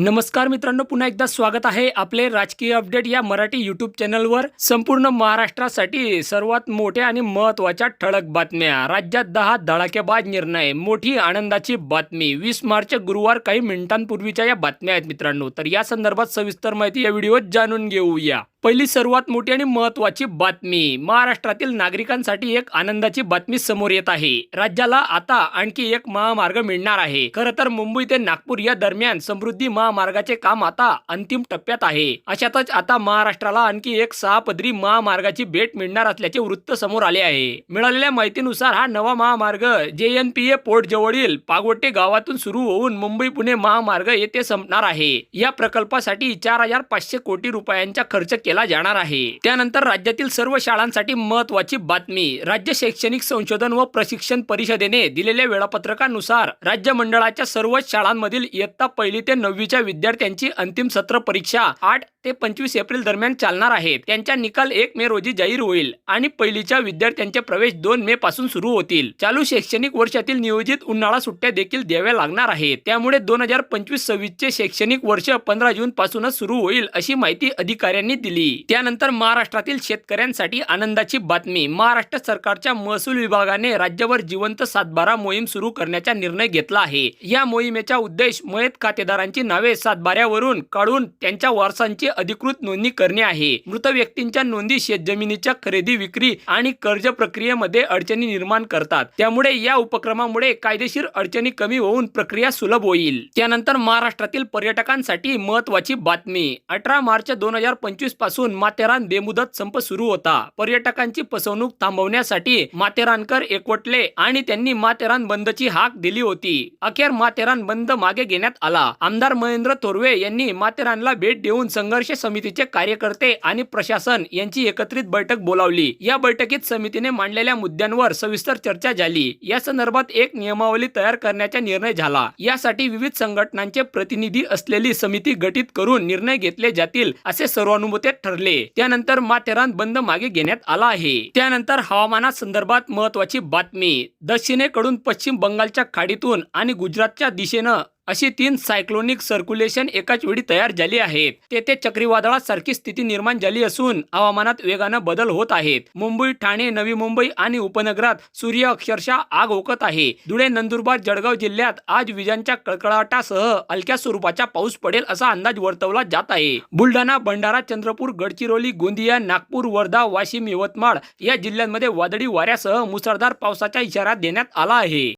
नमस्कार मित्रांनो पुन्हा एकदा स्वागत आहे आपले राजकीय अपडेट या मराठी यूट्यूब चॅनलवर. संपूर्ण महाराष्ट्रासाठी सर्वात मोठ्या आणि महत्त्वाच्या ठळक बातम्या. राज्यात दहा धडाकेबाज निर्णय मोठी आनंदाची बातमी. वीस मार्च गुरुवार काही मिनिटांपूर्वीच्या या बातम्या आहेत मित्रांनो. तर या संदर्भात सविस्तर माहिती या व्हिडिओत जाणून घेऊया. पहिली सर्वात मोठी आणि महत्वाची बातमी. महाराष्ट्रातील नागरिकांसाठी एक आनंदाची बातमी समोर येत आहे. राज्याला आता आणखी एक महामार्ग मिळणार आहे. खरं तर मुंबई ते नागपूर या दरम्यान समृद्धी महामार्गाचे काम आता अंतिम टप्प्यात आहे. अशातच आता महाराष्ट्राला आणखी एक सहा पदरी महामार्गाची भेट मिळणार असल्याचे वृत्त समोर आले आहे. मिळालेल्या माहितीनुसार हा नवा महामार्ग जे एन पी ए पोर्ट जवळील पागोटे गावातून सुरू होऊन मुंबई पुणे महामार्ग येथे संपणार आहे. या प्रकल्पासाठी चार हजार पाचशे कोटी रुपयांचा खर्च केला जाणार आहे. त्यानंतर राज्यातील सर्व शाळांसाठी महत्वाची बातमी. राज्य शैक्षणिक संशोधन व प्रशिक्षण परिषदेने दिलेल्या वेळापत्रकानुसार राज्य मंडळाच्या सर्वच शाळांमधील इयत्ता पहिली ते नववीच्या विद्यार्थ्यांची अंतिम सत्र परीक्षा आठ ते पंचवीस एप्रिल दरम्यान चालणार आहेत. त्यांचा निकाल एक मे रोजी जाहीर होईल आणि पहिलीच्या विद्यार्थ्यांचे प्रवेश दोन मे पासून सुरू होतील. चालू शैक्षणिक वर्षातील नियोजित उन्हाळा सुट्ट्या देखील द्याव्या लागणार आहेत. त्यामुळे दोन हजार पंचवीस सव्वीस चे शैक्षणिक वर्ष पंधरा जून पासूनच सुरू होईल अशी माहिती अधिकाऱ्यांनी दिली त्यानंतर महाराष्ट्रातील शेतकऱ्यांसाठी आनंदाची बातमी. महाराष्ट्र सरकारच्या महसूल विभागाने राज्यभर जिवंत सातबारा मोहीम सुरू करण्याचा निर्णय घेतला आहे. या मोहिमेचा उद्देश मयत खातेदारांची नावे सातबाऱ्यावरून काढून त्यांच्या वारसांची अधिकृत नोंदणी करणे आहे. मृत व्यक्तींच्या नोंदी शेतजमिनीच्या खरेदी विक्री आणि कर्ज प्रक्रियेमध्ये अडचणी निर्माण करतात. त्यामुळे या उपक्रमामुळे कायदेशीर अडचणी कमी होऊन प्रक्रिया सुलभ होईल. त्यानंतर महाराष्ट्रातील पर्यटकांसाठी महत्वाची बातमी. अठरा मार्च दोन हजार पंचवीस पासून माथेरान बेमुदत संप सुरू होता. पर्यटकांची फसवणूक थांबवण्यासाठी माथेरानकर एकवटले आणि त्यांनी माथेरान बंदची हाक दिली होती. अखेर माथेरान बंद मागे घेण्यात आला. आमदार महेंद्र थोरवे यांनी माथेरानला भेट देऊन संघर्ष समितीचे कार्यकर्ते आणि प्रशासन यांची एकत्रित बैठक बोलावली. या बैठकीत समितीने मांडलेल्या मुद्द्यांवर सविस्तर चर्चा झाली. या संदर्भात एक नियमावली तयार करण्याचा निर्णय झाला. यासाठी विविध संघटनांचे प्रतिनिधी असलेली समिती गठीत करून निर्णय घेतले जातील असे सर्वानुमते ठरले. त्यानंतर माथेरान बंद मागे घेण्यात आला आहे. त्यानंतर हवामाना संदर्भात महत्वाची बातमी. दक्षिणेकडून पश्चिम बंगालच्या खाडीतून आणि गुजरातच्या दिशेनं अशी तीन सायक्लोनिक सर्क्युलेशन एकाच वेळी तयार झाली आहेत. तेथे चक्रीवादळासारखी स्थिती निर्माण झाली असून हवामानात वेगानं बदल होत आहेत. मुंबई ठाणे नवी मुंबई आणि उपनगरात सूर्य अक्षरशः आग ओकत आहे. धुळे नंदुरबार जळगाव जिल्ह्यात आज विजांच्या कडकडाटासह हलक्या स्वरूपाचा पाऊस पडेल असा अंदाज वर्तवला जात आहे. बुलढाणा भंडारा चंद्रपूर गडचिरोली गोंदिया नागपूर वर्धा वाशिम यवतमाळ या जिल्ह्यांमध्ये वादळी वाऱ्यासह मुसळधार पावसाचा इशारा देण्यात आला आहे.